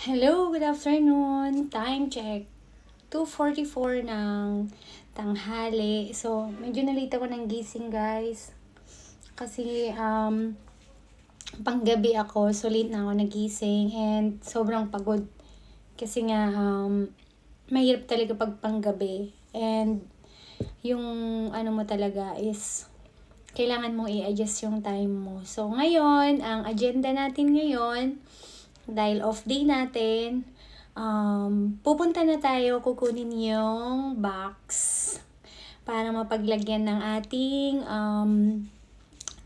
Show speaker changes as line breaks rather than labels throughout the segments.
Hello, good afternoon. Time check. 2.44 ng tanghali. So, medyo nalita ko ng gising, guys. Kasi, um, panggabi ako. So, late na ako nagising. And, sobrang pagod. Kasi nga, um, mahirap talaga pag panggabi. And, yung ano mo talaga is, kailangan mong i-adjust yung time mo. So, ngayon, ang agenda natin ngayon, dahil off day natin, um, pupunta na tayo kukunin yung box para mapaglagyan ng ating um,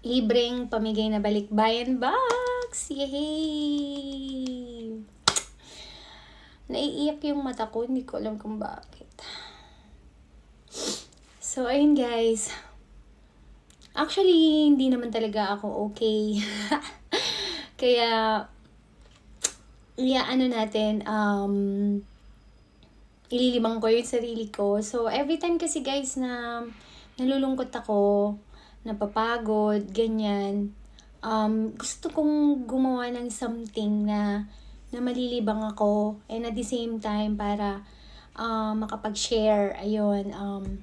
libreng pamigay na balikbayan box. Yay! Naiiyak yung mata ko, hindi ko alam kung bakit. So, ayun guys. Actually, hindi naman talaga ako okay. Kaya, iya ano natin, um, ililimang ko yung sarili ko. So, every time kasi guys na nalulungkot ako, napapagod, ganyan, um, gusto kong gumawa ng something na, na malilibang ako and at the same time para uh, makapag-share, ayun, um,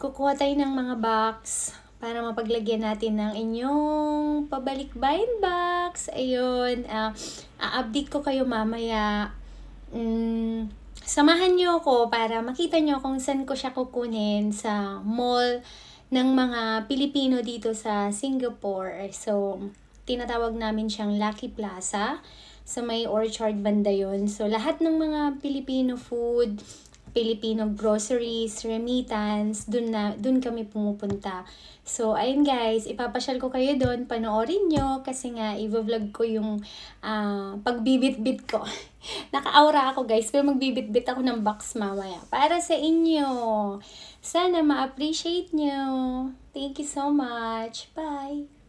kukuha tayo ng mga box para mapaglagyan natin ng inyong pabalikbayan box. Ayun, uh, a-update ko kayo mamaya. Mm, samahan nyo ako para makita nyo kung saan ko siya kukunin sa mall ng mga Pilipino dito sa Singapore. So, tinatawag namin siyang Lucky Plaza sa may Orchard banda yun. So, lahat ng mga Filipino food, Filipino groceries, remittance, dun, na, dun kami pumupunta. So, ayun guys, ipapasyal ko kayo doon, panoorin nyo, kasi nga, i-vlog ko yung uh, pagbibit-bit ko. Naka-aura ako guys, pero magbibit-bit ako ng box mamaya. Para sa inyo. Sana ma-appreciate nyo. Thank you so much. Bye!